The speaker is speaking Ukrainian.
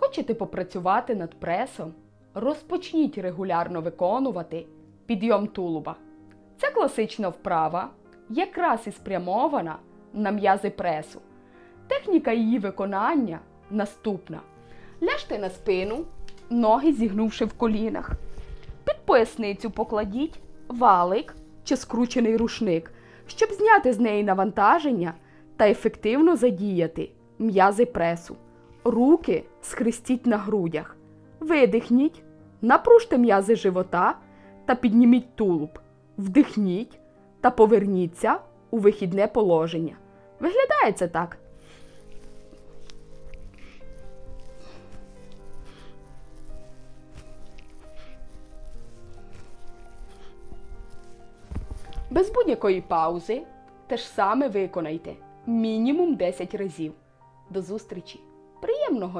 Хочете попрацювати над пресом? Розпочніть регулярно виконувати підйом тулуба. Це класична вправа, якраз і спрямована на м'язи пресу. Техніка її виконання наступна. Ляжте на спину, ноги зігнувши в колінах. Під поясницю покладіть валик чи скручений рушник, щоб зняти з неї навантаження та ефективно задіяти м'язи пресу. Руки схрестіть на грудях. Видихніть, напружте м'язи живота та підніміть тулуб. Вдихніть та поверніться у вихідне положення. Виглядає це так. Без будь-якої паузи те ж саме виконайте мінімум 10 разів. До зустрічі! príjemno hodně.